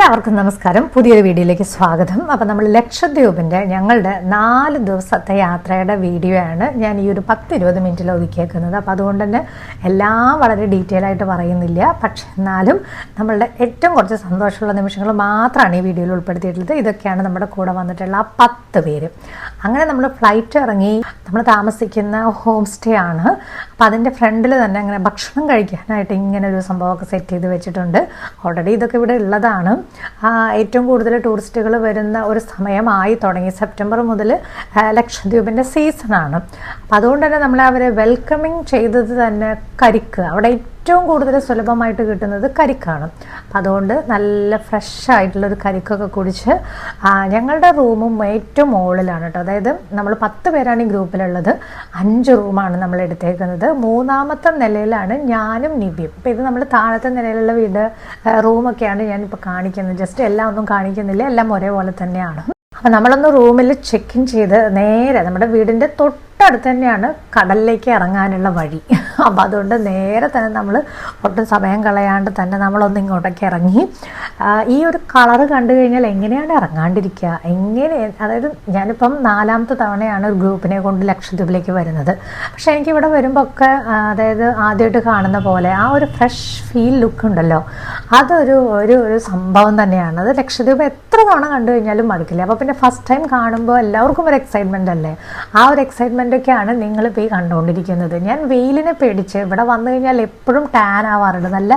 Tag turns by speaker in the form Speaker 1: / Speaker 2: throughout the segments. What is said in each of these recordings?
Speaker 1: എല്ലാവർക്കും നമസ്കാരം. പുതിയൊരു വീഡിയോയിലേക്ക് സ്വാഗതം. അപ്പം നമ്മൾ ലക്ഷദ്വീപിന്റെ ഞങ്ങളുടെ നാല് ദിവസത്തെ യാത്രയുടെ വീഡിയോ ആണ് ഞാൻ ഈ ഒരു പത്ത് ഇരുപത് മിനിറ്റിൽ ഒതുക്കിയേക്കുന്നത്. അപ്പോൾ അതുകൊണ്ട് തന്നെ എല്ലാം വളരെ ഡീറ്റെയിൽ ആയിട്ട് പറയുന്നില്ല. പക്ഷെ എന്നാലും നമ്മളുടെ ഏറ്റവും കുറച്ച് സന്തോഷമുള്ള നിമിഷങ്ങൾ മാത്രമാണ് ഈ വീഡിയോയിൽ ഉൾപ്പെടുത്തിയിട്ടുള്ളത്. ഇതൊക്കെയാണ് നമ്മുടെ കൂടെ വന്നിട്ടുള്ള ആ പത്ത് പേര്. അങ്ങനെ നമ്മൾ ഫ്ലൈറ്റ് ഇറങ്ങി നമ്മൾ താമസിക്കുന്ന ഹോം സ്റ്റേ ആണ്. അപ്പോൾ അതിന്റെ ഫ്രണ്ടിൽ തന്നെ അങ്ങനെ ഭക്ഷണം കഴിക്കാനായിട്ട് ഇങ്ങനെ ഒരു സംഭവമൊക്കെ സെറ്റ് ചെയ്ത് വെച്ചിട്ടുണ്ട്. ഓൾറെഡി ഇതൊക്കെ ഇവിടെ ഉള്ളതാണ്. ഏറ്റവും കൂടുതൽ ടൂറിസ്റ്റുകൾ വരുന്ന ഒരു സമയമായി തുടങ്ങി. സെപ്റ്റംബർ മുതൽ ലക്ഷദ്വീപിന്റെ സീസണാണ് അപ്പം അതുകൊണ്ട് തന്നെ നമ്മൾ അവരെ വെൽക്കമിങ് ചെയ്തത് തന്നെ കരിക്ക്. അവിടെ ഏറ്റവും കൂടുതൽ സുലഭമായിട്ട് കിട്ടുന്നത് കരിക്കാണ്. അതുകൊണ്ട് നല്ല ഫ്രഷ് ആയിട്ടുള്ളൊരു കരിക്കൊക്കെ കുടിച്ച് ഞങ്ങളുടെ റൂമും ഏറ്റവും മുകളിലാണ് കേട്ടോ അതായത് നമ്മൾ പത്ത് പേരാണ് ഈ ഗ്രൂപ്പിലുള്ളത്. അഞ്ച് റൂമാണ് നമ്മൾ എടുത്തേക്കുന്നത്. മൂന്നാമത്തെ നിലയിലാണ് ഞാനും നിബിയും അപ്പോൾ ഇത് നമ്മൾ താഴത്തെ നിലയിലുള്ള വീട് റൂമൊക്കെയാണ് ഞാനിപ്പോൾ കാണിക്കുന്നത്. ജസ്റ്റ് എല്ലാം ഒന്നും കാണിക്കുന്നില്ല. എല്ലാം ഒരേപോലെ തന്നെയാണ്. അപ്പം നമ്മളൊന്ന് റൂമിൽ ചെക്ക് ഇൻ ചെയ്ത് നേരെ നമ്മുടെ വീടിന്റെ തൊട്ടടുത്ത് തന്നെയാണ് കടലിലേക്ക് ഇറങ്ങാനുള്ള വഴി. അപ്പം അതുകൊണ്ട് നേരെ തന്നെ നമ്മൾ ഒട്ടും സമയം കളയാണ്ട് തന്നെ നമ്മളൊന്ന് ഇങ്ങോട്ടേക്ക് ഇറങ്ങി. ഈ ഒരു കളറ് കണ്ടു കഴിഞ്ഞാൽ എങ്ങനെയാണ് ഇറങ്ങാണ്ടിരിക്കുക? എങ്ങനെ അതായത് ഞാനിപ്പം നാലാമത്തെ തവണയാണ് ഒരു ഗ്രൂപ്പിനെ കൊണ്ട് ലക്ഷദ്വീപിലേക്ക് വരുന്നത്. പക്ഷേ എനിക്കിവിടെ വരുമ്പോൾ ഒക്കെ അതായത് ആദ്യമായിട്ട് കാണുന്ന പോലെ ആ ഒരു ഫ്രഷ് ഫീൽ ലുക്ക് ഉണ്ടല്ലോ. അതൊരു ഒരു ഒരു സംഭവം തന്നെയാണ്. അത് ലക്ഷദ്വീപ് എത്ര തവണ കണ്ടു കഴിഞ്ഞാലും മടുക്കില്ല. അപ്പോൾ പിന്നെ ഫസ്റ്റ് ടൈം കാണുമ്പോൾ എല്ലാവർക്കും ഒരു എക്സൈറ്റ്മെന്റ് അല്ലേ? ആ ഒരു എക്സൈറ്റ്മെന്റ് ഒക്കെയാണ് നിങ്ങളിപ്പോൾ ഈ കണ്ടുകൊണ്ടിരിക്കുന്നത് ഞാൻ വെയിലിനെ പേടിച്ച് ഇവിടെ വന്നു കഴിഞ്ഞാൽ എപ്പോഴും ടാൻ ആവാറുണ്ട്. നല്ല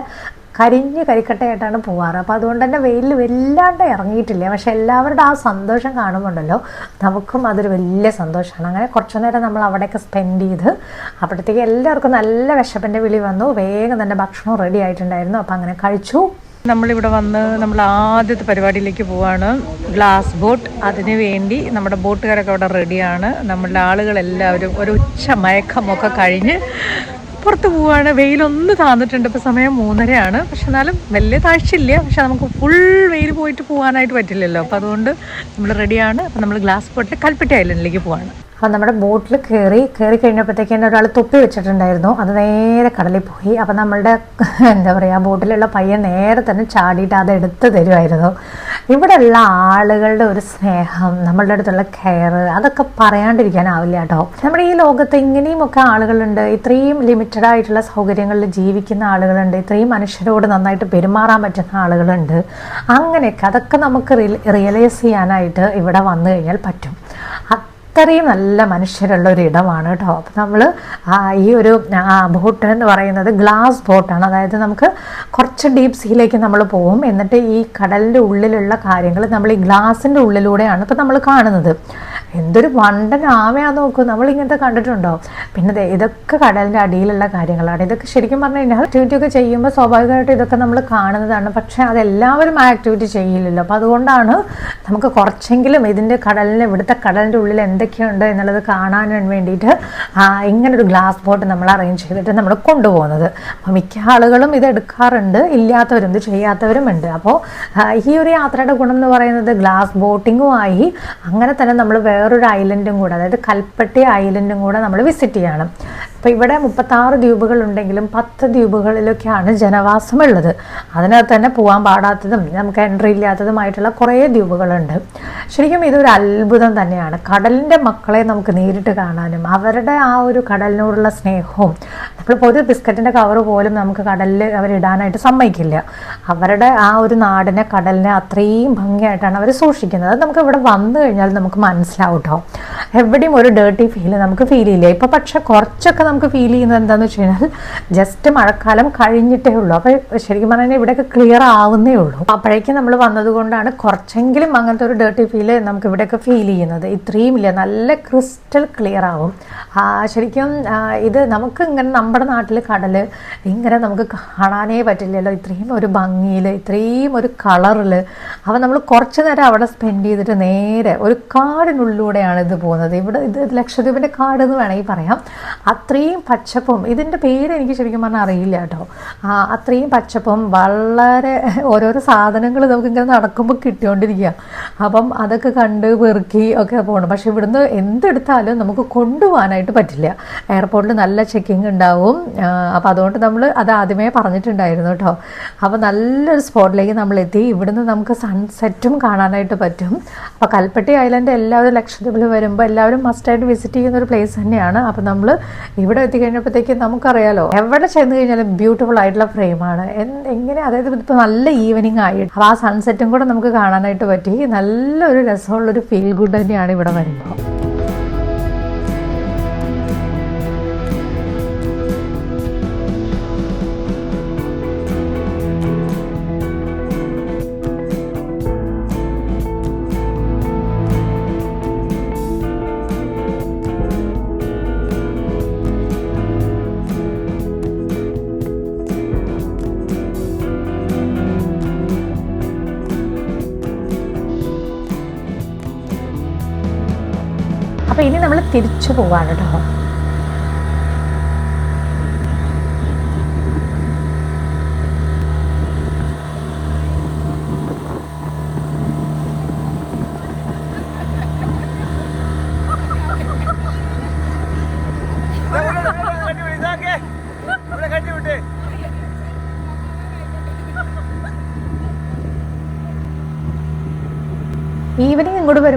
Speaker 1: കരിഞ്ഞ് കരിക്കട്ടയായിട്ടാണ് പോവാറ്. അപ്പോൾ അതുകൊണ്ട് തന്നെ വെയിലിൽ വല്ലാണ്ട് ഇറങ്ങിയിട്ടില്ല. പക്ഷെ എല്ലാവരുടെ ആ സന്തോഷം കാണുമ്പോണ്ടല്ലോ നമുക്കും അതൊരു വലിയ സന്തോഷമാണ്. അങ്ങനെ കുറച്ചു നേരം നമ്മൾ അവിടെയൊക്കെ സ്പെൻഡ് ചെയ്ത് അപ്പോഴത്തേക്ക് എല്ലാവർക്കും നല്ല വിശപ്പിന്റെ വിളി വന്നു. വേഗം തന്നെ ഭക്ഷണം റെഡി ആയിട്ടുണ്ടായിരുന്നു. അപ്പോൾ അങ്ങനെ കഴിച്ചു. നമ്മളിവിടെ വന്ന് നമ്മൾ ആദ്യത്തെ പരിപാടിയിലേക്ക് പോവാണ്. Glass boat. അതിനു വേണ്ടി നമ്മുടെ ബോട്ടുകാരൊക്കെ അവിടെ റെഡിയാണ്. നമ്മളുടെ ആളുകളെല്ലാവരും ഒരു ഉച്ച മയക്കമൊക്കെ കഴിഞ്ഞ് പുറത്ത് പോവാണ്. വെയിലൊന്ന് താന്നിട്ടുണ്ട്. ഇപ്പോൾ സമയം മൂന്നരയാണ്. പക്ഷെ എന്നാലും വലിയ താഴ്ചയില്ല. പക്ഷെ നമുക്ക് ഫുൾ വെയിൽ പോയിട്ട് പോകാനായിട്ട് പറ്റില്ലല്ലോ. അപ്പോൾ അതുകൊണ്ട് നമ്മൾ റെഡിയാണ്. അപ്പോൾ നമ്മൾ ഗ്ലാസ് ബോട്ടിൽ കൽപ്പറ്റ ഐലൻഡിലേക്ക് പോവാണ്. അപ്പോൾ നമ്മുടെ ബോട്ടിൽ കയറി കയറി കഴിഞ്ഞപ്പോഴത്തേക്ക് തന്നെ ഒരാൾ തൊപ്പി വെച്ചിട്ടുണ്ടായിരുന്നു. അത് നേരെ കടലിൽ പോയി. അപ്പം നമ്മളുടെ എന്താ പറയുക ബോട്ടിലുള്ള പയ്യൻ നേരെ തന്നെ ചാടിയിട്ട് അത് എടുത്ത് തരുമായിരുന്നു ഇവിടെയുള്ള ആളുകളുടെ ഒരു സ്നേഹം നമ്മളുടെ അടുത്തുള്ള കെയർ അതൊക്കെ പറയാണ്ടിരിക്കാനാവില്ല കേട്ടോ. നമ്മുടെ ഈ ലോകത്ത് ഇങ്ങനെയുമൊക്കെ ആളുകളുണ്ട്. ഇത്രയും ലിമിറ്റഡ് ആയിട്ടുള്ള സൗകര്യങ്ങളിൽ ജീവിക്കുന്ന ആളുകളുണ്ട്. ഇത്രയും മനുഷ്യരോട് നന്നായിട്ട് പെരുമാറാൻ പറ്റുന്ന ആളുകളുണ്ട്. അങ്ങനെയൊക്കെ അതൊക്കെ നമുക്ക് റിയലൈസ് ചെയ്യാനായിട്ട് ഇവിടെ വന്നു കഴിഞ്ഞാൽ പറ്റും. അത്രയും നല്ല മനുഷ്യരുള്ള ഒരു ഇടമാണ് കേട്ടോ. അപ്പം നമ്മൾ ഈ ഒരു ബോട്ട് എന്ന് പറയുന്നത് ഗ്ലാസ് ബോട്ടാണ്. അതായത് നമുക്ക് കുറച്ച് ഡീപ് സീയിലേക്ക് നമ്മൾ പോകും. എന്നിട്ട് ഈ കടലിന്റെ ഉള്ളിലുള്ള കാര്യങ്ങൾ നമ്മൾ ഈ ഗ്ലാസിന്റെ ഉള്ളിലൂടെയാണ് ഇപ്പം നമ്മൾ കാണുന്നത്. എന്തൊരു വണ്ടൻ ആമയാന്ന് നോക്കൂ. നമ്മൾ ഇങ്ങനത്തെ കണ്ടിട്ടുണ്ടോ? പിന്നെ ഇതൊക്കെ കടലിന്റെ അടിയിലുള്ള കാര്യങ്ങളാണ്. ഇതൊക്കെ ശരിക്കും പറഞ്ഞു കഴിഞ്ഞാൽ ആക്ടിവിറ്റി ഒക്കെ ചെയ്യുമ്പോൾ സ്വാഭാവികമായിട്ട് ഇതൊക്കെ നമ്മൾ കാണുന്നതാണ്. പക്ഷെ അതെല്ലാവരും ആക്ടിവിറ്റി ചെയ്യില്ലല്ലോ. അപ്പോൾ അതുകൊണ്ടാണ് നമുക്ക് കുറച്ചെങ്കിലും ഇതിന്റെ കടലിന് ഇവിടുത്തെ കടലിന്റെ ഉള്ളിൽ എന്തൊക്കെയുണ്ട് എന്നുള്ളത് കാണാൻ വേണ്ടിയിട്ട് ആ, ഒരു ഗ്ലാസ് ബോട്ട് നമ്മൾ അറേഞ്ച് ചെയ്തിട്ട് നമ്മൾ കൊണ്ടുപോകുന്നത്. അപ്പോൾ മിക്ക ആളുകളും ഇത് എടുക്കാറുണ്ട്. ഇല്ലാത്തവരും ഇത് ചെയ്യാത്തവരും ഉണ്ട്. അപ്പോൾ ഈ ഒരു യാത്രയുടെ ഗുണം എന്ന് പറയുന്നത് ഗ്ലാസ് ബോട്ടിങ്ങുമായി അങ്ങനെ തന്നെ നമ്മൾ വേറൊരു ഐലൻഡും കൂടെ അതായത് കൽപ്പട്ടി ഐലൻഡും കൂടെ നമ്മൾ വിസിറ്റ് ചെയ്യണം. അപ്പോൾ ഇവിടെ മുപ്പത്താറ് ദ്വീപുകളുണ്ടെങ്കിലും പത്ത് ദ്വീപുകളിലൊക്കെയാണ് ജനവാസമുള്ളത്. അതിനകത്ത് തന്നെ പോകാൻ പാടാത്തതും നമുക്ക് എൻട്രി ഇല്ലാത്തതുമായിട്ടുള്ള കുറേ ദ്വീപുകളുണ്ട്. ശരിക്കും ഇതൊരു അത്ഭുതം തന്നെയാണ്. കടലിന്റെ മക്കളെ നമുക്ക് നേരിട്ട് കാണാനും അവരുടെ ആ ഒരു കടലിനോടുള്ള സ്നേഹവും നമ്മൾ ഒരു ബിസ്ക്കറ്റിന്റെ കവർ പോലും നമുക്ക് കടലിൽ അവരിടാനായിട്ട് സമ്മതിക്കില്ല. അവരുടെ ആ ഒരു നാടിനെ കടലിനെ അത്രയും ഭംഗിയായിട്ടാണ് അവർ സൂക്ഷിക്കുന്നത്. അത് നമുക്ക് ഇവിടെ വന്നു കഴിഞ്ഞാൽ നമുക്ക് മനസ്സിലാവും. കേട്ടോ എവിടെയും ഒരു ഡേർട്ടി ഫീൽ നമുക്ക് ഫീൽ ചെയ്യില്ല ഇപ്പോൾ പക്ഷെ കുറച്ചൊക്കെ നമുക്ക് ഫീൽ ചെയ്യുന്നത് എന്താണെന്ന് വെച്ച് കഴിഞ്ഞാൽ ജസ്റ്റ് മഴക്കാലം കഴിഞ്ഞിട്ടേ ഉള്ളൂ. അപ്പോൾ ശരിക്കും പറഞ്ഞാൽ ഇവിടെയൊക്കെ ക്ലിയർ ആവുന്നേ ഉള്ളൂ. അപ്പോഴേക്കും നമ്മൾ വന്നതുകൊണ്ടാണ് കുറച്ചെങ്കിലും അങ്ങനത്തെ ഒരു ഡേർട്ടി ഫീൽ നമുക്ക് ഇവിടെയൊക്കെ ഫീൽ ചെയ്യുന്നത്. ഇത്രയും ഇല്ല. നല്ല ക്രിസ്റ്റൽ ക്ലിയർ ആവും. ശരിക്കും ഇത് നമുക്ക് ഇങ്ങനെ നമ്മുടെ നാട്ടിൽ കടൽ ഇങ്ങനെ നമുക്ക് കാണാനേ പറ്റില്ലല്ലോ. ഇത്രയും ഒരു ഭംഗിയിൽ ഇത്രയും ഒരു കളറിൽ അപ്പം നമ്മൾ കുറച്ച് നേരം അവിടെ സ്പെൻഡ് ചെയ്തിട്ട് നേരെ ഒരു കാടിനുള്ളിലൂടെയാണ് ഇത് പോകുന്നത്. പോകുന്നത് ഇവിടെ ഇത് ലക്ഷദ്വീപിന്റെ കാട് എന്ന് വേണമെങ്കിൽ പറയാം. അത്രയും പച്ചപ്പും ഇതിന്റെ പേര് എനിക്ക് ശരിക്കും പറഞ്ഞാൽ അറിയില്ല കേട്ടോ. അത്രയും പച്ചപ്പും വളരെ ഓരോരോ സാധനങ്ങൾ നമുക്കിങ്ങനെ നടക്കുമ്പോൾ കിട്ടിക്കൊണ്ടിരിക്കുക അപ്പം അതൊക്കെ കണ്ട് പെറുക്കി ഒക്കെ പോകണം പക്ഷെ ഇവിടുന്ന് എന്തെടുത്താലും നമുക്ക് കൊണ്ടുപോകാനായിട്ട് പറ്റില്ല. എയർപോർട്ടിൽ നല്ല ചെക്കിംഗ് ഉണ്ടാവും. അപ്പോൾ അതുകൊണ്ട് നമ്മൾ അത് ആദ്യമേ പറഞ്ഞിട്ടുണ്ടായിരുന്നു കേട്ടോ. അപ്പോൾ നല്ലൊരു സ്പോട്ടിലേക്ക് നമ്മൾ എത്തി. ഇവിടുന്ന് നമുക്ക് സൺസെറ്റും കാണാനായിട്ട് പറ്റും. അപ്പോൾ കൽപ്പട്ടി ഐലൻഡ് എല്ലാവരും ലക്ഷദ്വീപിൽ വരുമ്പോൾ എല്ലാവരും മസ്റ്റായിട്ട് വിസിറ്റ് ചെയ്യുന്ന ഒരു പ്ലേസ് തന്നെയാണ്. അപ്പോൾ നമ്മൾ ഇവിടെ എത്തിക്കഴിഞ്ഞപ്പോഴത്തേക്കും നമുക്കറിയാലോ എവിടെ ചെന്ന് കഴിഞ്ഞാലും ബ്യൂട്ടിഫുൾ ആയിട്ടുള്ള ഫ്രെയിമാണ് എങ്ങനെ അതായത് ഇപ്പോൾ നല്ല ഈവനിങ് ആയി. അപ്പോൾ ആ സൺസെറ്റും കൂടെ നമുക്ക് കാണാനായിട്ട് പറ്റി. നല്ലൊരു രസമുള്ളൊരു ഫീൽ ഗുഡ് തന്നെയാണ് ഇവിടെ വരുമ്പോൾ അപ്പോൾ ഇനി നമ്മൾ തിരിച്ചു പോവാണ് കേട്ടോ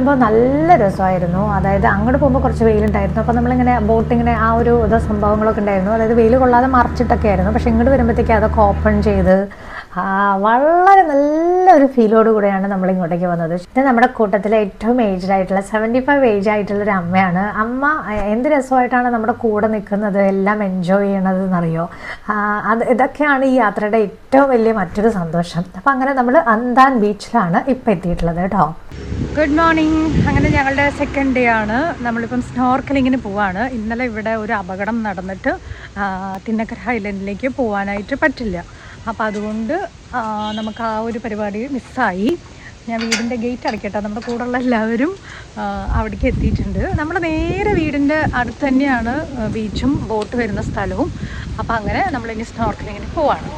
Speaker 1: വരുമ്പോൾ നല്ല രസമായിരുന്നു. അതായത് അങ്ങോട്ട് പോകുമ്പോൾ കുറച്ച് വെയിലുണ്ടായിരുന്നു. അപ്പോൾ നമ്മളിങ്ങനെ ബോട്ടിങ്ങിനെ ആ ഒരു ഇത് സംഭവങ്ങളൊക്കെ ഉണ്ടായിരുന്നു. അതായത് വെയിൽ കൊള്ളാതെ മറിച്ചിട്ടൊക്കെ ആയിരുന്നു. പക്ഷേ ഇങ്ങോട്ട് വരുമ്പോഴത്തേക്ക് അതൊക്കെ ഓപ്പൺ ചെയ്ത് വളരെ നല്ലൊരു ഫീലോട് കൂടെയാണ് നമ്മൾ ഇങ്ങോട്ടേക്ക് വന്നത്. ഇത് നമ്മുടെ കൂട്ടത്തിലെ ഏറ്റവും ഏജ്ഡ് ആയിട്ടുള്ള സെവന്റി ഫൈവ് ഏജ് ആയിട്ടുള്ള ഒരു അമ്മയാണ്. അമ്മ എന്ത് രസമായിട്ടാണ് നമ്മുടെ കൂടെ നിൽക്കുന്നത് എല്ലാം എൻജോയ് ചെയ്യണത് എന്നറിയോ അത് ഇതൊക്കെയാണ് ഈ യാത്രയുടെ ഏറ്റവും വലിയ മറ്റൊരു സന്തോഷം. അപ്പം അങ്ങനെ നമ്മൾ അന്താൻ ബീച്ചിലാണ് ഇപ്പം എത്തിയിട്ടുള്ളത് കേട്ടോ. ഗുഡ് മോർണിംഗ് അങ്ങനെ ഞങ്ങളുടെ സെക്കൻഡ് ഡേ ആണ്. നമ്മളിപ്പം സ്നോർക്കലിങ്ങിന് പോവാണ്. ഇന്നലെ ഇവിടെ ഒരു അപകടം നടന്നിട്ട് തിന്നക്കര ഹൈലൻഡിലേക്ക് പോകാനായിട്ട് പറ്റില്ല. അപ്പോൾ അതുകൊണ്ട് നമുക്ക് ആ ഒരു പരിപാടി മിസ്സായി. ഞാൻ വീടിന്റെ ഗേറ്റ് അടയ്ക്കട്ടെ. നമ്മുടെ കൂടെയുള്ള എല്ലാവരും അവിടേക്ക് എത്തിയിട്ടുണ്ട്. നമ്മുടെ നേരെ വീടിന്റെ അടുത്ത് തന്നെയാണ് ബീച്ചും ബോട്ട് വരുന്ന സ്ഥലവും. അപ്പോൾ അങ്ങനെ നമ്മളിനി സ്നോർക്കലിങ്ങിന് പോവാണ്.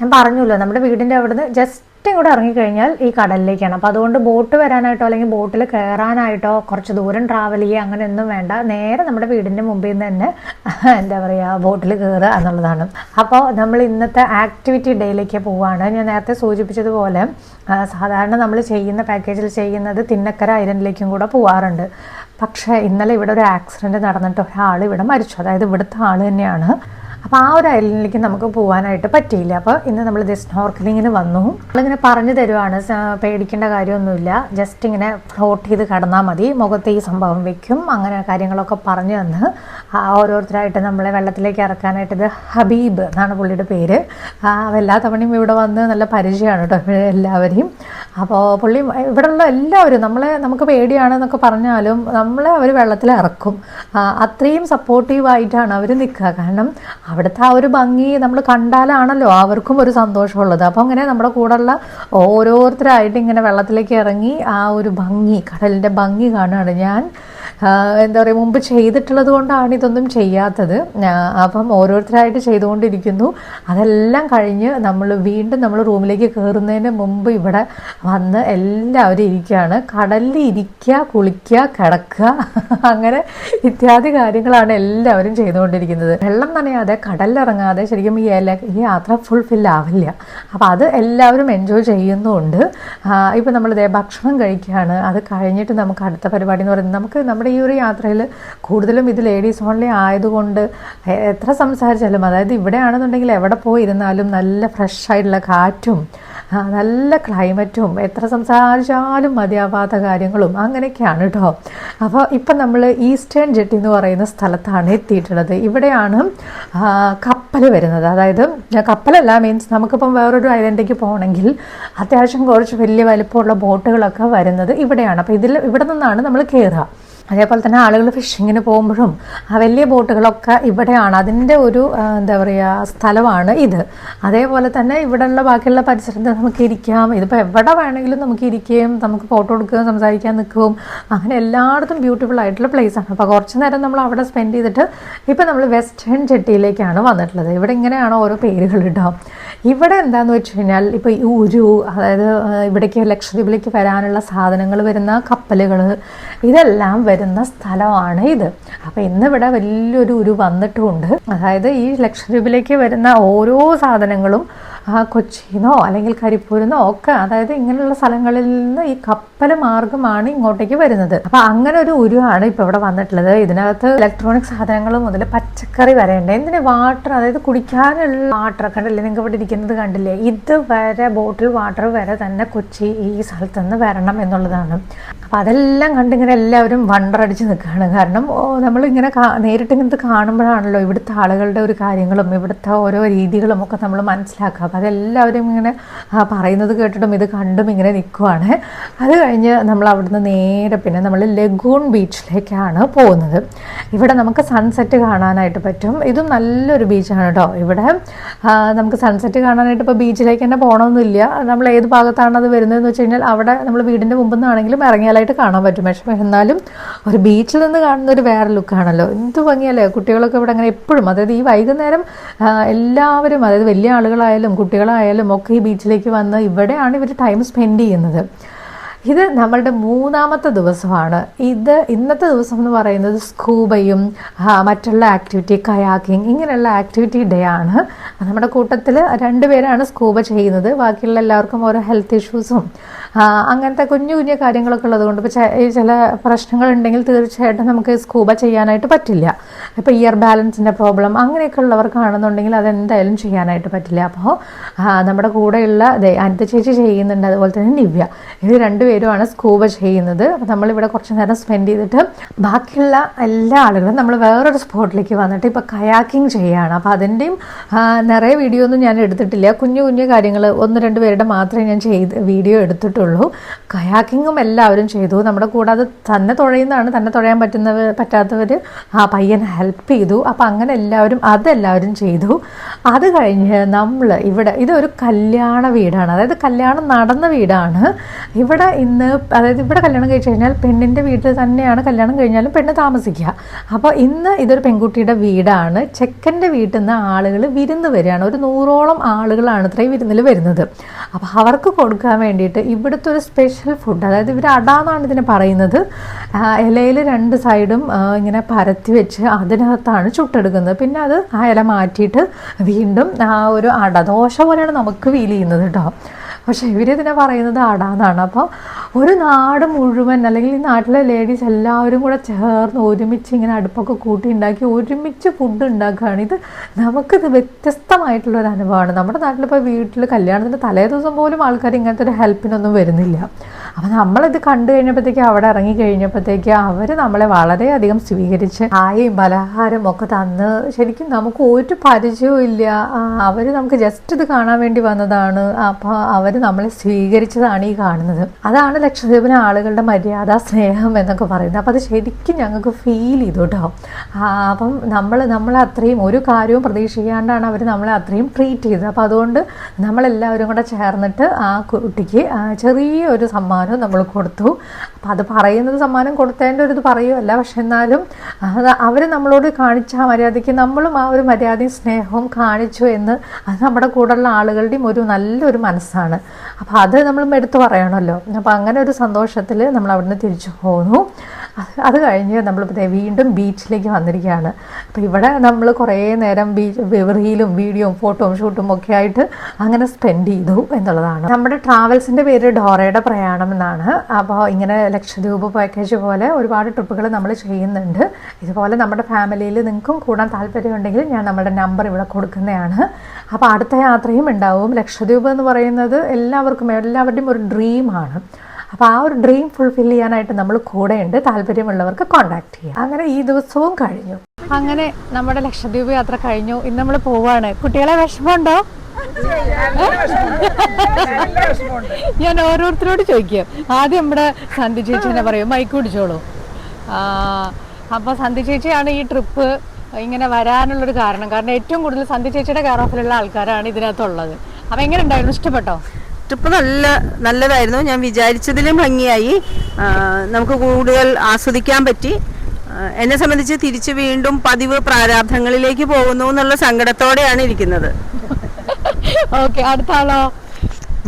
Speaker 1: ഞാൻ പറഞ്ഞല്ലോ നമ്മുടെ വീടിന്റെ അവിടുന്ന് ജസ്റ്റ് ഇങ്ങോട്ട് ഇറങ്ങിക്കഴിഞ്ഞാൽ ഈ കടലിലേക്കാണ്. അപ്പോൾ അതുകൊണ്ട് ബോട്ട് വരാനായിട്ടോ അല്ലെങ്കിൽ ബോട്ടിൽ കയറാനായിട്ടോ കുറച്ച് ദൂരം ട്രാവൽ ചെയ്യുക അങ്ങനെയൊന്നും വേണ്ട. നേരെ നമ്മുടെ വീടിന്റെ മുമ്പിൽ നിന്ന് തന്നെ എന്താ പറയുക ബോട്ടിൽ കയറുക എന്നുള്ളതാണ്. അപ്പോൾ നമ്മൾ ഇന്നത്തെ ആക്ടിവിറ്റി ഡേയിലേക്ക് പോവുകയാണ് ഞാൻ നേരത്തെ സൂചിപ്പിച്ചതുപോലെ സാധാരണ നമ്മൾ ചെയ്യുന്ന പാക്കേജിൽ ചെയ്യുന്നത് തിന്നക്കര ഐലൻഡിലേക്കും കൂടെ പോവാറുണ്ട്. പക്ഷേ ഇന്നലെ ഇവിടെ ഒരു ആക്സിഡന്റ് നടന്നിട്ട് ഒരാൾ ഇവിടെ മരിച്ചു. അതായത് ഇവിടുത്തെ ആൾ തന്നെയാണ്. അപ്പോൾ ആ ഒരു ഐലൻഡിലേക്ക് നമുക്ക് പോകാനായിട്ട് പറ്റിയില്ല. അപ്പോൾ ഇന്ന് നമ്മൾ ജസ്റ്റ് സ്നോർക്കലിങ്ങിന് വന്നു. നമ്മളിങ്ങനെ പറഞ്ഞു തരുവാണ് പേടിക്കേണ്ട കാര്യമൊന്നുമില്ല. ജസ്റ്റ് ഇങ്ങനെ ഫ്ലോട്ട് ചെയ്ത് കടന്നാൽ മതി. മുഖത്ത് ഈ സംഭവം വെക്കും. അങ്ങനെ കാര്യങ്ങളൊക്കെ പറഞ്ഞു തന്ന്. ഓരോരുത്തരായിട്ട് നമ്മളെ വെള്ളത്തിലേക്ക് ഇറക്കാനായിട്ട് ഇത് ഹബീബ് എന്നാണ് പുള്ളിയുടെ പേര്. എല്ലാ തവണയും ഇവിടെ വന്ന് നല്ല പരിചയമാണ് കേട്ടോ എല്ലാവരെയും. അപ്പോൾ പുള്ളി ഇവിടെയുള്ള എല്ലാവരും നമ്മളെ നമുക്ക് പേടിയാണെന്നൊക്കെ പറഞ്ഞാലും നമ്മളെ അവർ വെള്ളത്തിൽ ഇറക്കും. അത്രയും സപ്പോർട്ടീവായിട്ടാണ് അവർ നിൽക്കുക. കാരണം അവിടുത്തെ ആ ഒരു ഭംഗി നമ്മൾ കണ്ടാലാണല്ലോ അവർക്കും ഒരു സന്തോഷമുള്ളത്. അപ്പോൾ അങ്ങനെ നമ്മുടെ കൂടെയുള്ള ഓരോരുത്തരായിട്ട് ഇങ്ങനെ വെള്ളത്തിലേക്ക് ഇറങ്ങി ആ ഒരു ഭംഗി കടലിന്റെ ഭംഗി കാണുകയാണ് ഞാൻ. എന്താ പറയുക മുമ്പ് ചെയ്തിട്ടുള്ളത് കൊണ്ടാണ് ഇതൊന്നും ചെയ്യാത്തത്. അപ്പം ഓരോരുത്തരായിട്ട് ചെയ്തുകൊണ്ടിരിക്കുന്നു. അതെല്ലാം കഴിഞ്ഞ് നമ്മൾ വീണ്ടും നമ്മൾ റൂമിലേക്ക് കയറുന്നതിന് മുമ്പ് ഇവിടെ വന്ന് എല്ലാവരും ഇരിക്കുകയാണ്. കടലിൽ ഇരിക്കുക കുളിക്കുക കിടക്കുക അങ്ങനെ ഇത്യാദി കാര്യങ്ങളാണ് എല്ലാവരും ചെയ്തുകൊണ്ടിരിക്കുന്നത്. വെള്ളം നനയാതെ കടലിലിറങ്ങാതെ ശരിക്കും ഈ ഈ യാത്ര ഫുൾഫിൽ ആവില്ല. അപ്പോൾ അത് എല്ലാവരും എൻജോയ് ചെയ്യുന്നുമുണ്ട് ഇപ്പം നമ്മളിതേ ഭക്ഷണം കഴിക്കുകയാണ്. അത് കഴിഞ്ഞിട്ട് നമുക്ക് അടുത്ത പരിപാടി എന്ന് പറയുന്നത് നമുക്ക് നമ്മുടെ ഈ ഒരു യാത്രയിൽ കൂടുതലും ഇത് ലേഡീസ് ഓൺലി ആയതുകൊണ്ട് എത്ര സംസാരിച്ചാലും അതായത് ഇവിടെയാണെന്നുണ്ടെങ്കിൽ എവിടെ പോയിരുന്നാലും നല്ല ഫ്രഷ് ആയിട്ടുള്ള കാറ്റും നല്ല ക്ലൈമറ്റും എത്ര സംസാരിച്ചാലും മതിയാവാത്ത കാര്യങ്ങളും അങ്ങനെയൊക്കെയാണ് കേട്ടോ അപ്പോൾ ഇപ്പം നമ്മൾ ഈസ്റ്റേൺ ജെട്ടി എന്ന് പറയുന്ന സ്ഥലത്താണ് എത്തിയിട്ടുള്ളത്. ഇവിടെയാണ് കപ്പൽ വരുന്നത്. അതായത് കപ്പലല്ല മീൻസ് നമുക്കിപ്പം വേറൊരു ഐലൻഡിലേക്ക് പോകണമെങ്കിൽ അത്യാവശ്യം കുറച്ച് വലിയ വലിപ്പമുള്ള ബോട്ടുകളൊക്കെ വരുന്നത് ഇവിടെയാണ്. അപ്പോൾ ഇതിൽ ഇവിടെ നിന്നാണ് നമ്മൾ കയറുക അതേപോലെ തന്നെ ആളുകൾ ഫിഷിങ്ങിന് പോകുമ്പോഴും ആ വലിയ ബോട്ടുകളൊക്കെ ഇവിടെയാണ്. അതിന്റെ ഒരു എന്താ പറയുക സ്ഥലമാണ് ഇത്. അതേപോലെ തന്നെ ഇവിടെയുള്ള ബാക്കിയുള്ള പരിസരത്ത് നമുക്ക് ഇരിക്കാം. ഇതിപ്പോൾ എവിടെ വേണമെങ്കിലും നമുക്ക് ഇരിക്കുകയും നമുക്ക് ഫോട്ടോ എടുക്കുകയും സംസാരിക്കാൻ നിൽക്കുകയും അങ്ങനെ എല്ലായിടത്തും ബ്യൂട്ടിഫുൾ ആയിട്ടുള്ള place ആണ്. അപ്പോൾ കുറച്ച് നേരം നമ്മൾ അവിടെ സ്പെൻഡ് ചെയ്തിട്ട് ഇപ്പോൾ നമ്മൾ വെസ്റ്റേൺ ജെട്ടിയിലേക്കാണ് വന്നിട്ടുള്ളത്. ഇവിടെ ഇങ്ങനെയാണ് ഓരോ പേരുകൾ കേട്ടോ ഇവിടെ എന്താന്ന് വെച്ച് കഴിഞ്ഞാൽ ഇപ്പോൾ ഈ ഉരു അതായത് ഇവിടേക്ക് ലക്ഷദ്വീപിലേക്ക് വരാനുള്ള സാധനങ്ങൾ വരുന്ന കപ്പലുകൾ ഇതെല്ലാം വരുന്ന സ്ഥലമാണ് ഇത്. അപ്പോൾ ഇന്ന് ഇവിടെ വലിയൊരു ഉരു വന്നിട്ടുമുണ്ട്. അതായത് ഈ ലക്ഷദ്വീപിലേക്ക് വരുന്ന ഓരോ സാധനങ്ങളും കൊച്ചിന്നോ അല്ലെങ്കിൽ കരിപ്പൂരിന്നോ ഒക്കെ അതായത് ഇങ്ങനെയുള്ള സ്ഥലങ്ങളിൽ നിന്ന് ഈ കപ്പൽ മാർഗമാണ് ഇങ്ങോട്ടേക്ക് വരുന്നത്. അപ്പൊ അങ്ങനെ ഒരു ഉരുവാണ് ഇപ്പൊ ഇവിടെ വന്നിട്ടുള്ളത്. ഇതിനകത്ത് ഇലക്ട്രോണിക് സാധനങ്ങൾ മുതൽ പച്ചക്കറി വരെ ഉണ്ട്. എന്തിന് വാട്ടർ അതായത് കുടിക്കാനുള്ള വാട്ടർ കണ്ടില്ലേ നിങ്ങൾക്ക് ഇവിടെ ഇരിക്കുന്നത് കണ്ടില്ലേ? ഇത് വരെ ബോട്ടിൽ വാട്ടർ വരെ തന്നെ കൊച്ചി ഈ സ്ഥലത്ത് നിന്ന് വരണം എന്നുള്ളതാണ്. അപ്പൊ അതെല്ലാം കണ്ടിങ്ങനെ എല്ലാവരും വണ്ടർ വണ്ടറടിച്ച് നിൽക്കുകയാണ്. കാരണം നമ്മൾ ഇങ്ങനെ നേരിട്ട് ഇങ്ങനത്തെ കാണുമ്പോഴാണല്ലോ ഇവിടുത്തെ ആളുകളുടെ ഒരു കാര്യങ്ങളും ഇവിടുത്തെ ഓരോ രീതികളും ഒക്കെ നമ്മൾ മനസ്സിലാക്കുക. അപ്പോൾ അതെല്ലാവരും ഇങ്ങനെ പറയുന്നത് കേട്ടിട്ടും ഇത് കണ്ടും ഇങ്ങനെ നിൽക്കുവാണ് അത് കഴിഞ്ഞ് നമ്മൾ അവിടുന്ന് നേരെ പിന്നെ നമ്മൾ ലഗൂൺ ബീച്ചിലേക്കാണ് പോകുന്നത്. ഇവിടെ നമുക്ക് സൺസെറ്റ് കാണാനായിട്ട് പറ്റും. ഇതും നല്ലൊരു ബീച്ചാണ് കേട്ടോ ഇവിടെ നമുക്ക് സൺസെറ്റ് കാണാനായിട്ട് ഇപ്പോൾ ബീച്ചിലേക്ക് തന്നെ പോകണമെന്നില്ല നമ്മൾ ഏത് ഭാഗത്താണ് അത് വരുന്നതെന്ന് വെച്ച് കഴിഞ്ഞാൽ അവിടെ നമ്മൾ വീടിന്റെ മുമ്പിൽ നിന്നാണെങ്കിലും ഇറങ്ങിയാലായിട്ട് കാണാൻ പറ്റും. പക്ഷേ എന്നാലും ഒരു ബീച്ചിൽ നിന്ന് കാണുന്ന ഒരു വേറെ ലുക്കാണല്ലോ എന്ത് ഭംഗിയല്ലേ? കുട്ടികളൊക്കെ ഇവിടെ അങ്ങനെ എപ്പോഴും അതായത് ഈ വൈകുന്നേരം എല്ലാവരും അതായത് വലിയ ആളുകളായാലും കുട്ടികളായാലും ഒക്കെ ഈ ബീച്ചിലേക്ക് വന്ന് ഇവിടെയാണ് ഇവർ ടൈം സ്പെൻഡ് ചെയ്യുന്നത്. ഇത് നമ്മളുടെ മൂന്നാമത്തെ ദിവസമാണ്. ഇത് ഇന്നത്തെ ദിവസം എന്ന് പറയുന്നത് സ്കൂബയും മറ്റുള്ള ആക്ടിവിറ്റി കയാക്കിങ് ഇങ്ങനെയുള്ള ആക്ടിവിറ്റി ഡേ ആണ്. നമ്മുടെ കൂട്ടത്തിൽ രണ്ടുപേരാണ് സ്കൂബ ചെയ്യുന്നത്. ബാക്കിയുള്ള എല്ലാവർക്കും ഓരോ ഹെൽത്ത് ഇഷ്യൂസും അങ്ങനത്തെ കുഞ്ഞു കുഞ്ഞു കാര്യങ്ങളൊക്കെ ഉള്ളതുകൊണ്ട് ഇപ്പോൾ ചില പ്രശ്നങ്ങൾ ഉണ്ടെങ്കിൽ തീർച്ചയായിട്ടും നമുക്ക് സ്കൂബ ചെയ്യാനായിട്ട് പറ്റില്ല. ഇപ്പോൾ ഇയർ ബാലൻസിന്റെ പ്രോബ്ലം അങ്ങനെയൊക്കെ ഉള്ളവർക്കാണെന്നുണ്ടെങ്കിൽ അതെന്തായാലും ചെയ്യാനായിട്ട് പറ്റില്ല. അപ്പോൾ നമ്മുടെ കൂടെയുള്ള അതെ അനിത ചേച്ചി ചെയ്യുന്നുണ്ട്. അതുപോലെ തന്നെ നിവ്യ ഇത് രണ്ടുപേരുമാണ് സ്കൂബ ചെയ്യുന്നത്. അപ്പോൾ നമ്മളിവിടെ കുറച്ച് നേരം സ്പെൻഡ് ചെയ്തിട്ട് ബാക്കിയുള്ള എല്ലാ ആളുകളും നമ്മൾ വേറൊരു സ്പോട്ടിലേക്ക് വന്നിട്ട് ഇപ്പോൾ കയാക്കിംഗ് ചെയ്യുകയാണ് അപ്പോൾ അതിന്റെയും നിറയെ വീഡിയോ ഒന്നും ഞാൻ എടുത്തിട്ടില്ല. കുഞ്ഞു കുഞ്ഞു കാര്യങ്ങൾ ഒന്ന് രണ്ട് പേരുടെ മാത്രമേ ഞാൻ ചെയ്ത് വീഡിയോ എടുത്തിട്ടുള്ളൂ. കയാക്കിങ്ങും എല്ലാവരും ചെയ്തു. നമ്മുടെ കൂടാതെ തന്നെ തുഴയുന്നതാണ്. തന്നെ തുഴയാൻ പറ്റുന്നവർ പറ്റാത്തവർ ആ പയ്യൻ ഹെൽപ്പ് ചെയ്തു. അപ്പോൾ അങ്ങനെ എല്ലാവരും അതെല്ലാവരും ചെയ്തു. അത് കഴിഞ്ഞ് നമ്മൾ ഇവിടെ ഇതൊരു കല്യാണ വീടാണ്. അതായത് കല്യാണം നടന്ന വീടാണ്. ഇവിടെ ഇന്ന് അതായത് ഇവിടെ കല്യാണം കഴിച്ചു കഴിഞ്ഞാൽ പെണ്ണിന്റെ വീട്ടിൽ തന്നെയാണ് കല്യാണം കഴിഞ്ഞാലും പെണ്ണ് താമസിക്കുക. അപ്പോൾ ഇന്ന് ഇതൊരു പെൺകുട്ടിയുടെ വീടാണ്. ചെക്കന്റെ വീട്ടിൽ നിന്ന് ആളുകൾ വിരുന്ന് വരികയാണ്. ഒരു നൂറോളം ആളുകളാണ് ഇത്രയും വിരുന്നിൽ വരുന്നത്. അപ്പോൾ അവർക്ക് കൊടുക്കാൻ വേണ്ടിയിട്ട് ഇവിടുത്തെ ഒരു സ്പെഷ്യൽ ഫുഡ് അതായത് ഇവർ അടാന്നാണ് ഇതിനെ പറയുന്നത്. ഇലയിൽ രണ്ട് സൈഡും ഇങ്ങനെ പരത്തി വെച്ച് അതിനകത്താണ് ചുട്ടെടുക്കുന്നത്. പിന്നെ അത് ആ ഇല മാറ്റിയിട്ട് വീണ്ടും ആ ഒരു അടദോശ പോലെയാണ് നമുക്ക് ഫീൽ ചെയ്യുന്നത് കേട്ടോ പക്ഷേ ഇതിനെ പറയുന്നത് അടാന്നാണ് അപ്പോൾ ഒരു നാട് മുഴുവൻ അല്ലെങ്കിൽ ഈ നാട്ടിലെ ലേഡീസ് എല്ലാവരും കൂടെ ചേർന്ന് ഒരുമിച്ച് ഇങ്ങനെ അടുപ്പൊക്കെ കൂട്ടി ഉണ്ടാക്കി ഒരുമിച്ച് ഫുഡ് ഉണ്ടാക്കുകയാണ് ഇത് നമുക്കിത് വ്യത്യസ്തമായിട്ടുള്ള ഒരു അനുഭവമാണ് നമ്മുടെ നാട്ടിലിപ്പോൾ വീട്ടിൽ കല്യാണത്തിന്റെ തലേ ദിവസം പോലും ആൾക്കാർ ഇങ്ങനത്തെ ഒരു ഹെൽപ്പിനൊന്നും വരുന്നില്ല. അപ്പോൾ നമ്മളിത് കണ്ടു കഴിഞ്ഞപ്പോഴത്തേക്ക് അവിടെ ഇറങ്ങി കഴിഞ്ഞപ്പോഴത്തേക്ക് അവർ നമ്മളെ വളരെയധികം സ്വീകരിച്ച് ആയും പലഹാരം ഒക്കെ തന്ന്. ശരിക്കും നമുക്ക് ഒരു പരിചയവും ഇല്ല. അവർ നമുക്ക് ജസ്റ്റ് ഇത് കാണാൻ വേണ്ടി വന്നതാണ്. അപ്പോൾ അവർ നമ്മളെ സ്വീകരിച്ചതാണ് ഈ കാണുന്നത്. അതാണ് ലക്ഷദ്വീപിന് ആളുകളുടെ മര്യാദ സ്നേഹം എന്നൊക്കെ പറയുന്നത്. അപ്പോൾ അത് ശരിക്കും ഞങ്ങൾക്ക് ഫീൽ ചെയ്തു കേട്ടോ അപ്പം നമ്മൾ നമ്മളെ അത്രയും ഒരു കാര്യവും പ്രതീക്ഷിക്കാണ്ടാണ് അവർ നമ്മളെ അത്രയും ട്രീറ്റ് ചെയ്തത്. അപ്പോൾ അതുകൊണ്ട് നമ്മളെല്ലാവരും കൂടെ ചേർന്നിട്ട് ആ കുട്ടിക്ക് ചെറിയ ചെറിയൊരു സമ്മാനം നമ്മൾ കൊടുത്തു. അപ്പം അത് പറയുന്നത് സമ്മാനം കൊടുത്തതിന്റെ ഒരു ഇത് പറയുമല്ല പക്ഷെ എന്നാലും അവർ നമ്മളോട് കാണിച്ച ആ മര്യാദയ്ക്ക് നമ്മളും ആ ഒരു മര്യാദയും സ്നേഹവും കാണിച്ചു എന്ന് അത് നമ്മുടെ കൂടെയുള്ള ആളുകളുടെയും ഒരു നല്ലൊരു മനസ്സാണ്. അപ്പോൾ അത് നമ്മൾ എടുത്തു പറയണമല്ലോ. അപ്പോൾ അങ്ങനെ ഒരു സന്തോഷത്തിൽ നമ്മൾ അവിടുന്ന് തിരിച്ചു പോന്നു. അത് കഴിഞ്ഞ് നമ്മൾ വീണ്ടും ബീച്ചിലേക്ക് വന്നിരിക്കുകയാണ്. അപ്പോൾ ഇവിടെ നമ്മൾ കുറേ നേരം ബീച്ച് റീലും വീഡിയോയും ഫോട്ടോയും ഷൂട്ടും ഒക്കെ ആയിട്ട് അങ്ങനെ സ്പെൻഡ് ചെയ്തു എന്നുള്ളതാണ്. നമ്മുടെ ട്രാവൽസിന്റെ പേര് ഡോറയുടെ പ്രയാണം എന്നാണ്. അപ്പോൾ ഇങ്ങനെ ലക്ഷദ്വീപ് പാക്കേജ് പോലെ ഒരുപാട് ട്രിപ്പുകൾ നമ്മൾ ചെയ്യുന്നുണ്ട്. ഇതുപോലെ നമ്മുടെ ഫാമിലിയിൽ നിങ്ങൾക്കും കൂടാൻ താല്പര്യമുണ്ടെങ്കിൽ ഞാൻ നമ്മുടെ നമ്പർ ഇവിടെ കൊടുക്കുന്നതാണ്. അപ്പോൾ അടുത്ത യാത്രയും ഉണ്ടാവും. ലക്ഷദ്വീപ് എന്ന് പറയുന്നത് എല്ലാവർക്കും എല്ലാവരുടെയും ഒരു ഡ്രീമാണ് അപ്പോൾ ആ ഒരു ഡ്രീം ഫുൾഫിൽ ചെയ്യാനായിട്ട് നമ്മൾ കൂടെയുണ്ട്. താല്പര്യമുള്ളവർക്ക് കോൺടാക്ട് ചെയ്യാം. അങ്ങനെ ഈ ദിവസവും കഴിഞ്ഞു. അങ്ങനെ നമ്മുടെ ലക്ഷദ്വീപ് യാത്ര കഴിഞ്ഞു. ഇന്ന് നമ്മൾ പോവാണ്. കുട്ടികളെ വിഷമമുണ്ടോ? ഞാൻ ഓരോരുത്തരോട് ചോദിക്കാം. ആദ്യം നമ്മുടെ സന്ധി ചേച്ചി തന്നെ പറയും മൈക്ക് പിടിച്ചോളൂ.
Speaker 2: അപ്പോൾ അപ്പൊ സന്ധി ചേച്ചിയാണ് ഈ ട്രിപ്പ് ഇങ്ങനെ വരാനുള്ളൊരു കാരണം. കാരണം ഏറ്റവും കൂടുതൽ സന്ധി ചേച്ചിയുടെ കെയർ ഓഫിലുള്ള ആൾക്കാരാണ് ഇതിനകത്തുള്ളത്. അപ്പൊ എങ്ങനെ ഉണ്ടായിരുന്നു ഇഷ്ടപ്പെട്ടോ?
Speaker 3: ട്രിപ്പ് നല്ല നല്ലതായിരുന്നു. ഞാൻ വിചാരിച്ചതിലും ഭംഗിയായി. നമുക്ക് കൂടുതൽ ആസ്വദിക്കാൻ പറ്റി. എന്നെ സംബന്ധിച്ച് തിരിച്ച് വീണ്ടും പതിവ് പ്രാരാബ്ധങ്ങളിലേക്ക് പോകുന്നു എന്നുള്ള സങ്കടത്തോടെയാണ് ഇരിക്കുന്നത്.
Speaker 2: ഓക്കെ അടുത്ത ആളോ?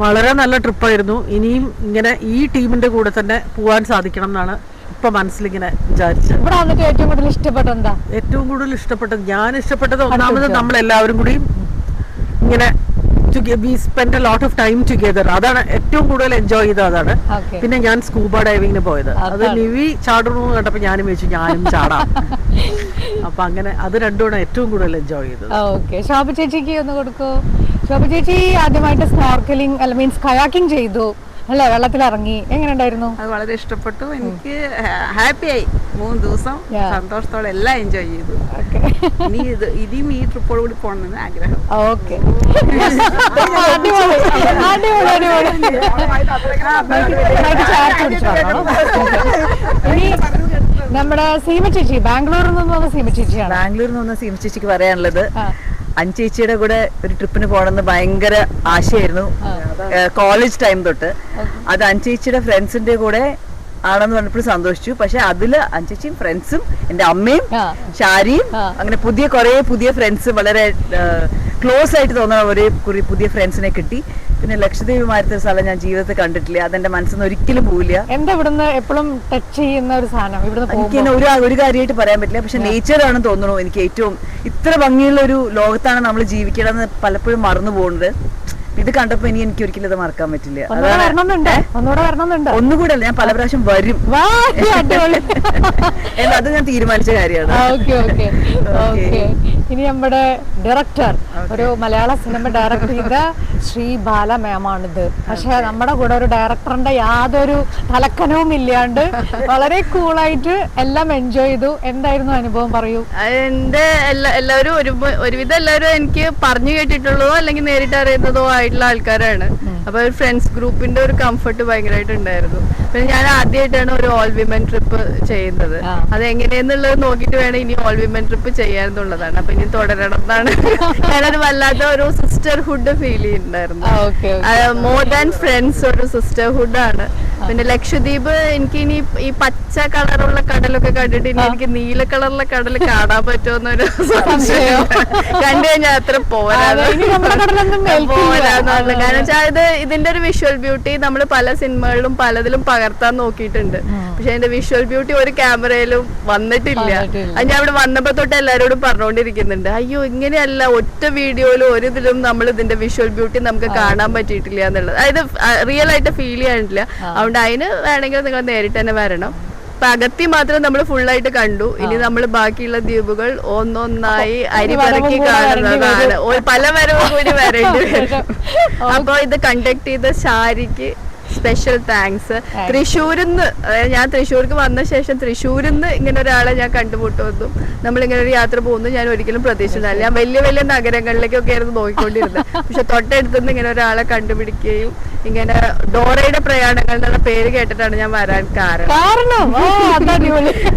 Speaker 4: വളരെ നല്ല ട്രിപ്പായിരുന്നു. ഇനിയും ഇങ്ങനെ ഈ ടീമിന്റെ കൂടെ തന്നെ പോവാൻ സാധിക്കണം എന്നാണ് ഇപ്പൊ മനസ്സിലിങ്ങനെ ഇങ്ങനെ
Speaker 2: ഇവിടെ വന്നിട്ട് ഏറ്റവും കൂടുതൽ ഇഷ്ടപ്പെട്ട എന്താ
Speaker 4: ഏറ്റവും കൂടുതൽ ഇഷ്ടപ്പെട്ടത് ഞാൻ ഇഷ്ടപ്പെട്ടത് ഒന്നാമത് നമ്മൾ എല്ലാവരും കൂടി ഇങ്ങനെ we spend a lot of time together അതാണ് ഏറ്റവും കൂടുതൽ എൻജോയ് ചെയ്തത് അതാണ്. പിന്നെ ഞാൻ സ്കൂബ ഡൈവിങ്ങിന് പോയത്. അത്
Speaker 2: ലിവി
Speaker 4: നിവി ചാടണു കണ്ടപ്പോ ഞാനും വെച്ചു ഞാനും ചാടാം. അപ്പൊ അങ്ങനെ അത് രണ്ടുമാണ് ഏറ്റവും കൂടുതൽ എൻജോയ് ചെയ്തത്.
Speaker 2: ഓക്കെ ശോഭ ചേച്ചിക്ക് ഒന്ന് കൊടുക്കൂ. ശോഭ ചേച്ചി ആദ്യമായിട്ട് സ്നോർക്കലിംഗ് അല്ല മീൻസ് കയാക്കിംഗ് ചെയ്തു. അല്ലേ? വെള്ളത്തിൽ ഇറങ്ങി എങ്ങനെ ഉണ്ടായിരുന്നു
Speaker 5: അത് വളരെ ഇഷ്ടപ്പെട്ടു. എനിക്ക് ഹാപ്പി ആയി മൂന്ന് ദിവസം സന്തോഷത്തോടെ എല്ലാം എൻജോയ് ചെയ്തു. ഇനി ഇത് ഇനിയും ഈ ട്രിപ്പോട് കൂടി പോകണമെന്ന് ആഗ്രഹം.
Speaker 2: ഓക്കെ നമ്മുടെ സീമ ചേച്ചി ബാംഗ്ലൂരിൽ നിന്ന് വന്ന സീമ ചേച്ചിയാണ്.
Speaker 3: ബാംഗ്ലൂരിൽ നിന്ന് സീമ ചേച്ചിക്ക് പറയാനുള്ളത്. അഞ്ചേച്ചിയുടെ കൂടെ ഒരു ട്രിപ്പിന് പോകണമെന്ന് ഭയങ്കര ആശയായിരുന്നു. കോളേജ് ടൈം തൊട്ട്. അത് അഞ്ചേച്ചിയുടെ ഫ്രണ്ട്സിന്റെ കൂടെ ആണെന്ന് പറഞ്ഞപ്പോൾ സന്തോഷിച്ചു. പക്ഷെ അതിൽ അഞ്ചേച്ചിയും ഫ്രണ്ട്സും എന്റെ അമ്മയും. ഷാരിയും അങ്ങനെ പുതിയ കുറെ പുതിയ ഫ്രണ്ട്സ് വളരെ ക്ലോസ് ആയിട്ട് തോന്നുന്ന ഒരേ പുതിയ ഫ്രണ്ട്സിനെ കിട്ടി. പിന്നെ ലക്ഷദ്വീപ് മാരത്തെ സ്ഥലം ഞാൻ ജീവിതത്തിൽ കണ്ടിട്ടില്ല. അതെന്റെ മനസ്സിൽ ഒരിക്കലും പോവില്ല.
Speaker 2: എന്താ ഇവിടുന്ന് എപ്പോഴും ടച്ച് ചെയ്യുന്ന ഒരു സാധനം? ഇവിടുന്ന്
Speaker 3: എനിക്ക് ഒരു ഒരു കാര്യമായിട്ട് പറയാൻ പറ്റില്ല. പക്ഷെ നേച്ചർ ആണെന്ന് തോന്നുന്നു എനിക്ക് ഏറ്റവും ഇത്ര ഭംഗിയുള്ള ഒരു ലോകത്താണ് നമ്മൾ ജീവിക്കണമെന്ന് പലപ്പോഴും മറന്നു പോകുന്നത്. ഇത് കണ്ടപ്പോ ഇനി എനിക്ക് ഒരിക്കലും ഇത് മറക്കാൻ പറ്റില്ല.
Speaker 2: ഒന്നുകൂടെ
Speaker 3: അല്ല ഞാൻ പല പ്രാവശ്യം വരും. അത് ഞാൻ തീരുമാനിച്ച കാര്യമാണ്.
Speaker 2: ഇനി നമ്മുടെ ഡയറക്ടർ ഒരു മലയാള സിനിമ ഡയറക്ടർ ചെയ്ത ശ്രീ ബാല മാമാണിത് പക്ഷെ നമ്മുടെ കൂടെ ഒരു ഡയറക്ടറിന്റെ യാതൊരു തലക്കനവും ഇല്ലാണ്ട് വളരെ കൂളായിട്ട് എല്ലാം എൻജോയ് ചെയ്തു. എന്തായിരുന്നു അനുഭവം? പറയൂ.
Speaker 5: എന്റെ എല്ലാ എല്ലാവരും ഒരു ഒരുവിധം എല്ലാവരും എനിക്ക് പറഞ്ഞു കേട്ടിട്ടുള്ളതോ അല്ലെങ്കിൽ നേരിട്ട് അറിയുന്നതോ ആയിട്ടുള്ള ആൾക്കാരാണ്. അപ്പൊ ഒരു ഫ്രണ്ട്സ് ഗ്രൂപ്പിന്റെ ഒരു കംഫർട്ട് ഭയങ്കരമായിട്ട് ഉണ്ടായിരുന്നു. പിന്നെ ഞാൻ ആദ്യമായിട്ടാണ് ഒരു ഓൾ വിമൻ ട്രിപ്പ് ചെയ്യുന്നത്. അത് എങ്ങനെയെന്നുള്ളത് നോക്കിയിട്ട് വേണം ഇനി ഓൾ വിമൻ ട്രിപ്പ് ചെയ്യാന്നുള്ളതാണ് അപ്പൊ ഇനി തുടരണം എന്നാണ്. ഞാനത് വല്ലാത്ത ഒരു സിസ്റ്റർഹുഡ് ഫീൽ ചെയ്യുന്നുണ്ടായിരുന്നു മോർ ദാൻ ഫ്രണ്ട്സ് ഒരു സിസ്റ്റർഹുഡ് ആണ്. പിന്നെ ലക്ഷദ്വീപ് എനിക്ക് ഇനി ഈ പച്ച കളറുള്ള കടലൊക്കെ കണ്ടിട്ട് ഇനി എനിക്ക് നീല കളറുള്ള കടൽ കാണാൻ പറ്റുമെന്നൊരു സംശയം. കണ്ടു കഴിഞ്ഞാൽ അത്ര. പോരാന്നുള്ള കാരണം വെച്ചാൽ ഇത് ഇതിന്റെ ഒരു വിഷ്വൽ ബ്യൂട്ടി നമ്മൾ പല സിനിമകളിലും പലതിലും പകർത്താൻ നോക്കിയിട്ടുണ്ട്. പക്ഷെ അതിന്റെ വിഷ്വൽ ബ്യൂട്ടി ഒരു ക്യാമറയിലും വന്നിട്ടില്ല.
Speaker 2: വന്നിട്ടില്ല.
Speaker 5: അത് ഞാൻ ഇവിടെ വന്നപ്പോ തൊട്ട് എല്ലാരോടും പറഞ്ഞുകൊണ്ടിരിക്കുന്നുണ്ട് അയ്യോ ഇങ്ങനെയല്ല ഒറ്റ വീഡിയോയിലും ഒരു ഇതിലും നമ്മൾ ഇതിന്റെ വിഷ്വൽ ബ്യൂട്ടി നമുക്ക് കാണാൻ പറ്റിയിട്ടില്ല എന്നുള്ളത്. അതായത് റിയൽ ആയിട്ട് ഫീൽ ചെയ്യാനില്ല അതുകൊണ്ട് അതിന് വേണമെങ്കിൽ നിങ്ങൾ നേരിട്ട് തന്നെ വരണം. അപ്പൊ അകത്തി മാത്രം നമ്മൾ ഫുൾ ആയിട്ട് കണ്ടു. ഇനി നമ്മൾ ബാക്കിയുള്ള ദ്വീപുകൾ ഒന്നൊന്നായി അരി
Speaker 2: വരക്കി
Speaker 5: പറക്കി കാണുന്നതാണ്. പല വരവും കൂടി വരേണ്ടി വരും. അപ്പൊ ഇത് കണ്ടക്ട് ചെയ്ത ഷാരിക്ക് സ്പെഷ്യൽ താങ്ക്സ് തൃശ്ശൂരിന്ന് അതായത് ഞാൻ തൃശ്ശൂർക്ക് വന്ന ശേഷം തൃശ്ശൂരിന്ന് ഇങ്ങനെ ഒരാളെ ഞാൻ കണ്ടുമുട്ടുമെന്നും നമ്മൾ ഇങ്ങനെ ഒരു യാത്ര പോകുന്നു. ഞാൻ ഒരിക്കലും പ്രതീക്ഷിച്ചില്ല. ഞാൻ വലിയ വലിയ നഗരങ്ങളിലേക്കൊക്കെ ആയിരുന്നു നോക്കിക്കൊണ്ടിരുന്നത്. പക്ഷെ തൊട്ടടുത്തുനിന്ന് ഇങ്ങനെ ഒരാളെ കണ്ടുപിടിക്കുകയും ഇങ്ങനെ ഡോറയുടെ പ്രയാണങ്ങൾ എന്നുള്ള പേര് കേട്ടിട്ടാണ് ഞാൻ വരാൻ കാരണം.
Speaker 2: കാരണം?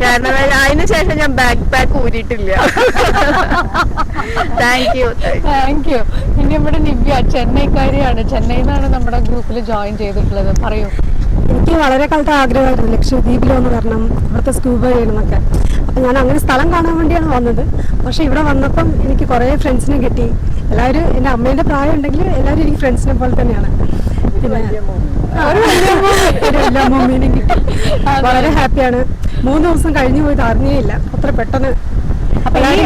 Speaker 5: കാരണം അതിന് ശേഷം ഞാൻ ബാക്ക് പാക്ക് ഊരിയിട്ടില്ല. താങ്ക് യു
Speaker 2: താങ്ക് യു ഇനി ഇവിടെ നിവ്യ ചെന്നൈക്കാരിയാണ്. ചെന്നൈയിൽ നിന്നാണ് നമ്മുടെ ഗ്രൂപ്പിൽ ജോയിൻ ചെയ്തിട്ടുള്ളത്. പറയൂ.
Speaker 6: എനിക്ക് വളരെ കാലത്തെ ആഗ്രഹമായിരുന്നു ലക്ഷദ്വീപിലൊന്ന് വരണം ഇവിടുത്തെ സ്കൂബ ചെയ്യണമെന്നൊക്കെ അപ്പം ഞാൻ അങ്ങനെ സ്ഥലം കാണാൻ വേണ്ടിയാണ് വന്നത്. പക്ഷെ ഇവിടെ വന്നപ്പം എനിക്ക് കുറേ ഫ്രണ്ട്സിനെ കിട്ടി. എല്ലാവരും എന്റെ അമ്മേന്റെ പ്രായം ഉണ്ടെങ്കിൽ എല്ലാവരും എനിക്ക് ഫ്രണ്ട്സിനെ പോലെ തന്നെയാണ്. കിട്ടി. വളരെ ഹാപ്പിയാണ്. മൂന്ന് ദിവസം കഴിഞ്ഞു പോയത് അറിഞ്ഞേയില്ല. അത്ര പെട്ടെന്ന്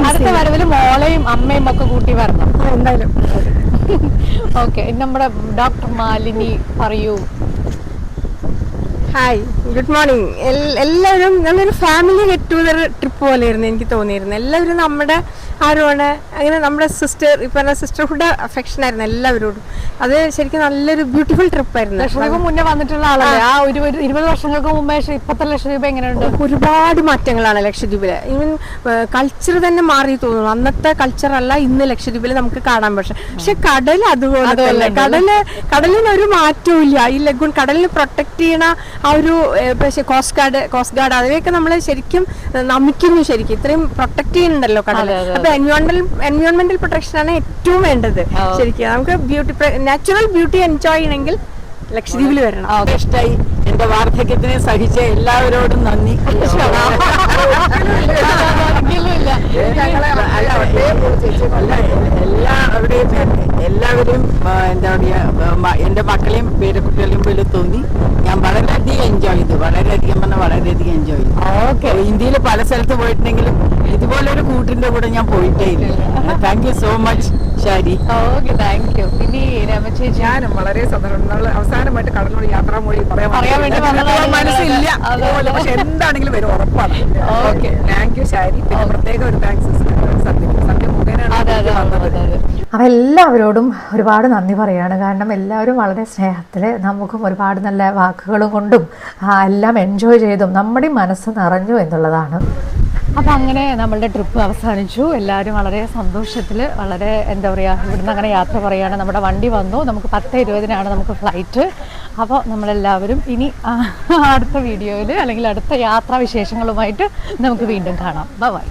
Speaker 2: അടുത്ത. വരവിൽ മോളെയും അമ്മയും ഒക്കെ കൂട്ടി വരണം.
Speaker 6: എന്തായാലും.
Speaker 2: ഓക്കെ. നമ്മുടെ ഡോക്ടർ മാലിനി പറയൂ.
Speaker 7: ഹായ് ഗുഡ് മോർണിംഗ് എല്ലാവരും നല്ലൊരു ഫാമിലി ഗെറ്റ് ടുഗദർ ട്രിപ്പ് പോലെയായിരുന്നു എനിക്ക് തോന്നിയിരുന്നു. എല്ലാവരും നമ്മുടെ ആരുമാണ് അങ്ങനെ നമ്മുടെ സിസ്റ്റർ ഇപ്പൊ പറഞ്ഞ സിസ്റ്റർഹുഡ് അഫെക്ഷൻ ആയിരുന്നു എല്ലാവരോടും. അത് ശരിക്കും നല്ലൊരു ബ്യൂട്ടിഫുൾ ട്രിപ്പ് ആയിരുന്നു.
Speaker 1: ലക്ഷദ്വീപ് മുന്നേ വന്നിട്ടുള്ള ആളല്ലേ? ആ. ഒരു ഇരുപത് വർഷങ്ങൾക്ക് മുമ്പേ ഇപ്പത്തെ ലക്ഷദ്വീപ് എങ്ങനെയുണ്ട്?
Speaker 7: ഒരുപാട് മാറ്റങ്ങളാണ് ലക്ഷദ്വീപിൽ ഈവൻ കൾച്ചർ തന്നെ മാറി തോന്നുന്നു. അന്നത്തെ കൾച്ചർ അല്ല ഇന്ന് ലക്ഷദ്വീപിൽ നമുക്ക് കാണാൻ പക്ഷേ പക്ഷെ കടൽ അതുപോലെ തന്നെ. കടൽ കടലിന് ഒരു മാറ്റവും ഇല്ല. ഈ ലഗൂൺ കടലിന് പ്രൊട്ടക്ട് ചെയ്യണ ആ ഒരു പക്ഷേ കോസ്റ്റ് ഗാർഡ് കോസ്റ്റ് ഗാർഡ് അതിനെയൊക്കെ നമ്മൾ ശരിക്കും നമിക്കുന്നു ശരിക്കും. ഇത്രയും പ്രൊട്ടക്ട് ചെയ്യുന്നുണ്ടല്ലോ കടൽ അപ്പൊ എൻവയോൺമെന്റൽ എൻവയോൺമെന്റൽ പ്രൊട്ടക്ഷൻ ആണ് ഏറ്റവും വേണ്ടത് ശരിക്കും. നമുക്ക് ബ്യൂട്ടി നാച്ചുറൽ ബ്യൂട്ടി എൻജോയ് ചെയ്യണമെങ്കിൽ ലക്ഷദ്വീപിൽ വരണം.
Speaker 8: ഇഷ്ടമായി എന്റെ വാർദ്ധക്യത്തിനെ സഹിച്ച എല്ലാവരോടും നന്ദി. അല്ല, എല്ലാവരുടെയും എല്ലാവരും എന്താ പറയാ മ- എന്റെ മക്കളെയും പേരക്കുട്ടികളെയും പോലെ തോന്നി. ഞാൻ വളരെയധികം എൻജോയ് ചെയ്തു. വളരെയധികം പറഞ്ഞാൽ വളരെയധികം എൻജോയ് ചെയ്തു. ഓക്കെ. ഇന്ത്യയിൽ പല സ്ഥലത്ത് പോയിട്ടുണ്ടെങ്കിലും ഇതുപോലൊരു കൂട്ടിന്റെ കൂടെ ഞാൻ പോയിട്ടേ ഇല്ല. Thank you so much Shari
Speaker 1: okay thank you ഇനി രമചേച്ചി
Speaker 2: ഞാനും വളരെ സന്തോഷം. നമ്മൾ അവസാനമായിട്ട് കടലിനോട് യാത്രാമൊഴി പറയാൻ
Speaker 1: പറയാൻ വേണ്ടി വന്നതാണ്.
Speaker 2: മനസ്സില്ല അതുപോലെ പക്ഷെ എന്താണെങ്കിലും വരും ഉറപ്പാണ്.
Speaker 1: ഓക്കെ.
Speaker 2: Thank you Shari. പിന്നെ പ്രത്യേക ഒരു താങ്ക്സ് സത്യം സത്യം മുഖേനയാണ്
Speaker 1: അതെ അതെ
Speaker 2: ഇതിലേക്ക്
Speaker 1: അതെ
Speaker 2: വന്നത്.
Speaker 1: അതെ അപ്പം എല്ലാവരോടും ഒരുപാട് നന്ദി പറയാണ്. കാരണം എല്ലാവരും വളരെ സ്നേഹത്തിൽ നമുക്കും ഒരുപാട് നല്ല വാക്കുകളും കൊണ്ടും എല്ലാം എൻജോയ് ചെയ്തും നമ്മുടെ മനസ്സ് നിറഞ്ഞു എന്നുള്ളതാണ്. അപ്പം അങ്ങനെ നമ്മളുടെ ട്രിപ്പ് അവസാനിച്ചു. എല്ലാവരും വളരെ സന്തോഷത്തിൽ വളരെ എന്താ പറയുക ഇവിടുന്ന് അങ്ങനെ യാത്ര പറയുകയാണ് നമ്മുടെ വണ്ടി വന്നു. നമുക്ക് പത്ത് ഇരുപതിനാണ് നമുക്ക് ഫ്ലൈറ്റ്. അപ്പോൾ നമ്മളെല്ലാവരും ഇനി അടുത്ത വീഡിയോയിൽ അല്ലെങ്കിൽ അടുത്ത യാത്രാ വിശേഷങ്ങളുമായിട്ട് നമുക്ക് വീണ്ടും കാണാം. ബൈ.